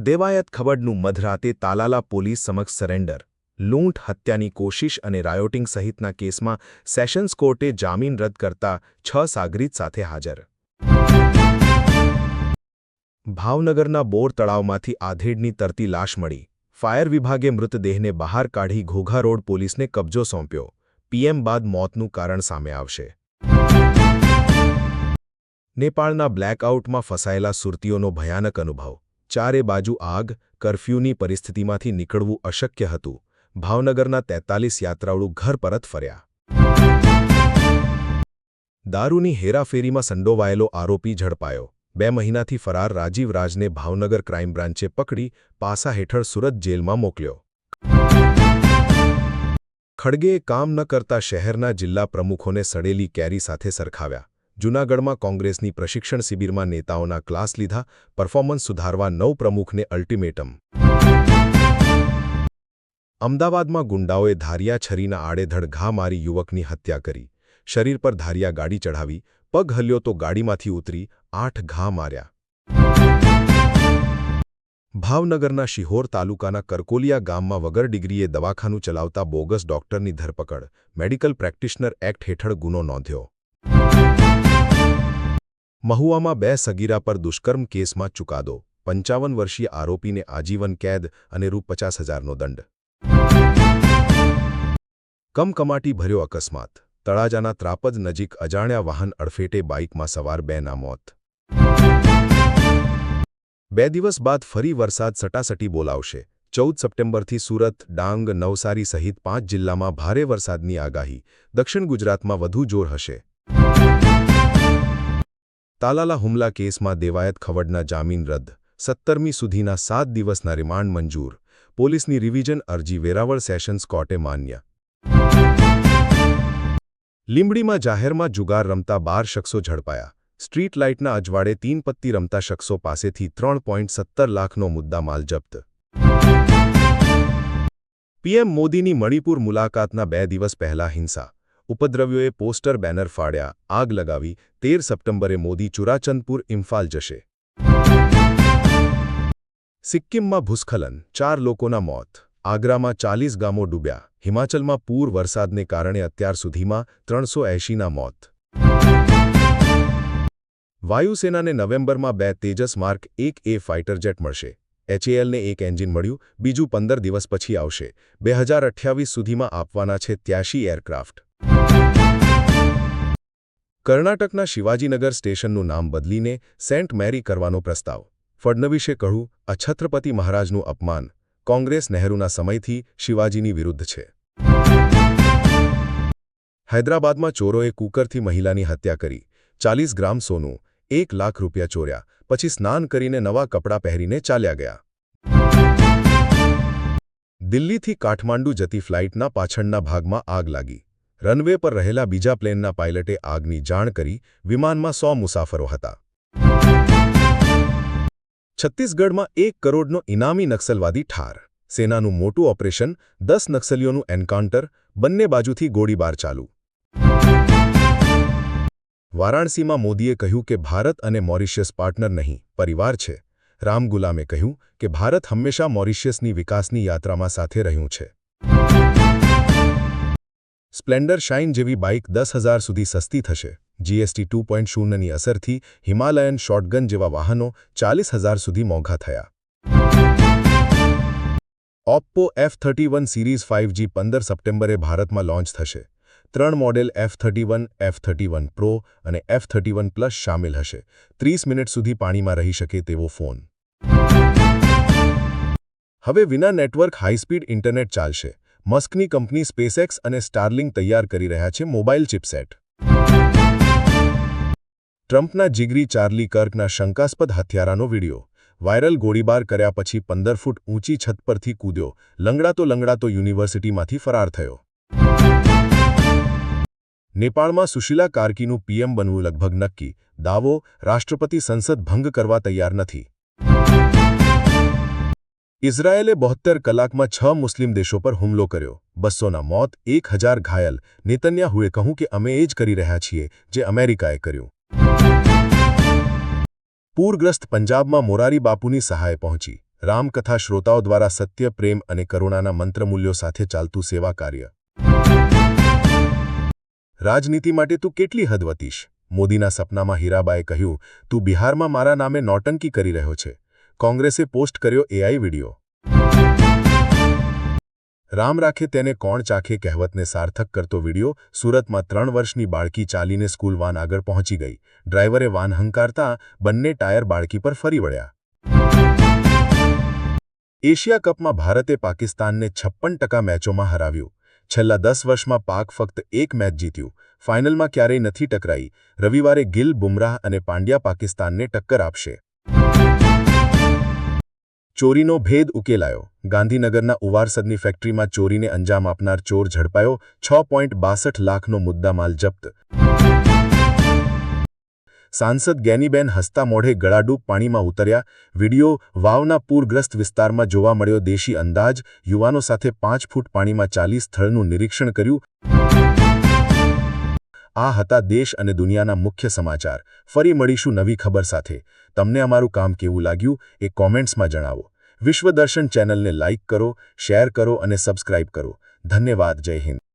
દેવાયત ખબડનું મધરાતે તાલાલા પોલીસ સમક્ષ સરેન્ડર, લૂંટ, હત્યાની કોશિશ અને રાયોટિંગ સહિતના કેસમાં સેશન્સ કોર્ટે જામીન રદ કરતા છ સાગરીત સાથે હાજર. ભાવનગરના બોર તળાવમાંથી આધેડની તરતી લાશ મળી. ફાયર વિભાગે મૃતદેહને બહાર કાઢી ઘોઘા રોડ પોલીસને કબજો સોંપ્યો. પીએમ બાદ મોતનું કારણ સામે આવશે. નેપાળના બ્લેકઆઉટમાં ફસાયેલા સુરતીઓનો ભયાનક અનુભવ. ચારે બાજુ આગ, કરફ્યુની પરિસ્થિતિમાંથી નીકળવું અશક્ય હતું. ભાવનગરના તેતાલીસ યાત્રાળુ ઘર પરત ફર્યા. દારૂની હેરાફેરીમાં સંડોવાયેલો આરોપી ઝડપાયો. બે મહિનાથી ફરાર રાજીવ રાજને ભાવનગર ક્રાઇમ બ્રાન્ચે પકડી, પાસા હેઠળ સુરત જેલમાં મોકલ્યો. ખડગેએ કામ ન કરતા શહેરના જિલ્લા પ્રમુખોને સડેલી કેરી સાથે સરખાવ્યા. જૂનાગઢમાં કોંગ્રેસની પ્રશિક્ષણ શિબિરમાં નેતાઓના ક્લાસ લીધા, પરફોર્મન્સ સુધારવા નવ પ્રમુખને અલ્ટિમેટમ. અમદાવાદમાં ગુંડાઓએ ધારિયા છરીના આડેધડ ઘા મારી યુવકની હત્યા કરી. શરીર પર ધારિયા ગાડી ચઢાવી, પગ હલ્યો તો ગાડીમાંથી ઉતરી, આઠ ઘા માર્યા. ભાવનગરના શિહોર તાલુકાના કરકોલિયા ગામમાં વગર ડિગ્રીએ દવાખાનું ચલાવતા બોગસ ડોક્ટરની ધરપકડ, મેડિકલ પ્રેક્ટિશનર એક્ટ હેઠળ ગુનો નોંધ્યો. મહુવામાં બે સગીરા પર દુષ્કર્મ કેસમાં ચુકાદો, પંચાવન વર્ષીય આરોપીને આજીવન કેદ અને રૂ પચાસ હજારનો દંડ. કમકમાટી ભર્યો અકસ્માત. તળાજાના ત્રાપજ નજીક અજાણ્યા વાહન અડફેટે બાઇકમાં સવાર બેના મોત. બે દિવસ બાદ ફરી વરસાદ સટાસટી બોલાવશે. ચૌદ સપ્ટેમ્બરથી સુરત, ડાંગ, નવસારી સહિત પાંચ જિલ્લામાં ભારે વરસાદની આગાહી. દક્ષિણ ગુજરાતમાં વધુ જોર હશે. તાલાલા હુમલા કેસમાં દેવાયત ખવડના જામીન રદ. સત્તરમી સુધીના સાત દિવસના રિમાન્ડ મંજૂર. પોલીસની રિવિઝન અરજી વેરાવળ સેશન્સ કોર્ટે માન્ય. લીંબડીમાં જાહેરમાં જુગાર રમતા બાર શખ્સો ઝડપાયા. સ્ટ્રીટ લાઇટના અજવાડે તીન પત્તી રમતા શખ્સો પાસેથી ત્રણ લાખનો મુદ્દામાલ જપ્ત. પીએમ મોદીની મણિપુર મુલાકાતના બે દિવસ પહેલા હિંસા. ઉપદ્રવ્યોએ પોસ્ટર બેનર ફાડ્યા, આગ લગાવી, તેર સપ્ટેમ્બરે મોદી ચુરાચંદપુર ઇમ્ફાલ જશે. સિક્કિમમાં ભૂસ્ખલન, ચાર લોકોના મોત, આગ્રામાં ચાલીસ ગામો ડૂબ્યા, હિમાચલમાં પૂર વરસાદને કારણે અત્યાર સુધીમાં ત્રણસો એંશીના મોત. વાયુસેનાને નવેમ્બરમાં બે તેજસ માર્ક, એક એ ફાઇટર જેટ મળશે. એચએએલને એક એન્જિન મળ્યું, બીજું પંદર દિવસ પછી આવશે. બે હજાર અઠ્યાવીસ સુધીમાં આપવાના છે ત્યાશી એરક્રાફ્ટ. કર્ણાટકના શિવાજીનગર સ્ટેશનનું નામ બદલીને સેન્ટ મેરી કરવાનો પ્રસ્તાવ. ફડણવીસે કહ્યું અછત્રપતિ મહારાજનું અપમાન કોંગ્રેસ નહેરુના સમયથી શિવાજીની વિરુદ્ધ છે. હૈદરાબાદમાં ચોરોએ કૂકરથી મહિલાની હત્યા કરી. ચાલીસ ગ્રામ સોનું, એક લાખ રૂપિયા ચોર્યા, પછી સ્નાન કરીને નવા કપડાં પહેરીને ચાલ્યા ગયા. દિલ્હીથી કાઠમાંડુ જતી ફ્લાઇટના પાછળના ભાગમાં આગ લાગી. રનવે પર રહેલા બીજા પ્લેનના પાયલટે આગની જાણ કરી વિમાનમાં સો મુસાફરો હતા. છત્તીસગઢમાં એક કરોડનો ઇનામી નક્સલવાદી ઠાર. સેનાનું મોટું ઓપરેશન, દસ નક્સલીઓનું એન્કાઉન્ટર, બંને બાજુથી ગોળીબાર ચાલુ. વારાણસીમાં મોદીએ કહ્યું કે ભારત અને મોરિશિયસ પાર્ટનર નહીં, પરિવાર છે. રામ ગુલામે કહ્યું કે ભારત હંમેશા મોરિશિયસની વિકાસની યાત્રામાં સાથે રહ્યું છે. સ્પ્લેન્ડર શાઇન જેવી બાઇક દસ હજાર સુધી સસ્તી થશે. જીએસટી ટુ પોઈન્ટ શૂન્યની અસરથી હિમાલયન શોટગન જેવા વાહનો ચાલીસ હજાર સુધી મોંઘા થયા. Oppo F thirty one series five G પંદર સપ્ટેમ્બરે ભારતમાં લોન્ચ થશે. ત્રણ model F thirty one F thirty one pro અને એફ થર્ટી વન પ્લસ સામેલ હશે. ત્રીસ મિનિટ સુધી પાણીમાં રહી શકે તેવો ફોન. હવે વિના નેટવર્ક હાઈસ્પીડ ઇન્ટરનેટ ચાલશે. મસ્કની કંપની સ્પેસએક્સ અને સ્ટારલિંગ તૈયાર કરી રહ્યા છે મોબાઈલ ચિપસેટ. ટ્રમ્પના જીગરી ચાર્લી કર્કના શંકાસ્પદ હથિયારાનો વીડિયો. વાયરલ ગોળીબાર કર્યા પછી પંદર ફૂટ ઊંચી છત પરથી કૂદ્યો. લંગડાતો લંગડાતો યુનિવર્સિટીમાંથી ફરાર થયો. નેપાળમાં સુશીલા કાર્કીનું પીએમ બનવું લગભગ નક્કી. દાવો, રાષ્ટ્રપતિ સંસદ ભંગ કરવા તૈયાર નથી. ઇઝરાયેલે બોહત્તર કલાકમાં છ મુસ્લિમ દેશો પર હુમલો કર્યો. બસોના મોત, એક હજાર ઘાયલ. નેતન્યાહુએ કહ્યું કે અમે એ જ કરી રહ્યા છીએ જે અમેરિકાએ કર્યું. પૂરગ્રસ્ત પંજાબમાં મોરારી બાપુની સહાય પહોંચી. રામકથા શ્રોતાઓ દ્વારા સત્ય, પ્રેમ અને કરુણાના મંત્રમૂલ્યો સાથે ચાલતું સેવા કાર્ય. રાજનીતિ માટે તું કેટલી હદવતીશ? મોદીના સપનામાં હીરાબાએ કહ્યું, તું બિહારમાં મારા નામે નોટંકી કરી રહ્યો છે. કોંગ્રેસે પોસ્ટ કર્યો એઆઈ વિડિયો. રામ રાખે તેને કોણ ચાખે કહેવતને સાર્થક કરતો વિડિયો, સુરતમાં ત્રણ વર્ષની બાળકી ચાલીને સ્કૂલ વાન આગળ પહોંચી ગઈ. ડ્રાઈવરે વાન હંકારતા બંને ટાયર બાળકી પર ફરી વળ્યા. એશિયા કપમાં ભારતે પાકિસ્તાનને છપ્પન ટકા મેચોમાં હરાવ્યું. છેલ્લા દસ વર્ષમાં પાક ફક્ત એક મેચ જીત્યું. ફાઇનલમાં ક્યારેય નથી ટકરાઈ. રવિવારે ગિલ બુમરાહ અને પાંડ્યા પાકિસ્તાનને ટક્કર આપશે. ચોરીનો ભેદ ઉકેલાયો. ગાંધીનગરના ઉવારસદની ફેક્ટરીમાં ચોરીને અંજામ આપનાર ચોર ઝડપાયો. છ પોઈન્ટ બાસઠ લાખનો મુદ્દામાલ જપ્ત. સાંસદ ગેનીબેન હસતા મોઢે ગળાડૂબ પાણીમાં ઉતર્યા. વિડિયો વાવના પૂરગ્રસ્ત વિસ્તારમાં જોવા મળ્યો દેશી અંદાજ. યુવાનો સાથે પાંચ ફૂટ પાણીમાં ચાલી સ્થળનું નિરીક્ષણ કર્યું. આ હતા દેશ અને દુનિયાના મુખ્ય સમાચાર. ફરી મળીશું નવી ખબર સાથે. તમને અમારું કામ કેવું લાગ્યું એ કોમેન્ટ્સમાં જણાવો. વિશ્વદર્શન ચેનલને લાઇક કરો, શેર કરો અને સબસ્ક્રાઇબ કરો. ધન્યવાદ, જય હિન્દ.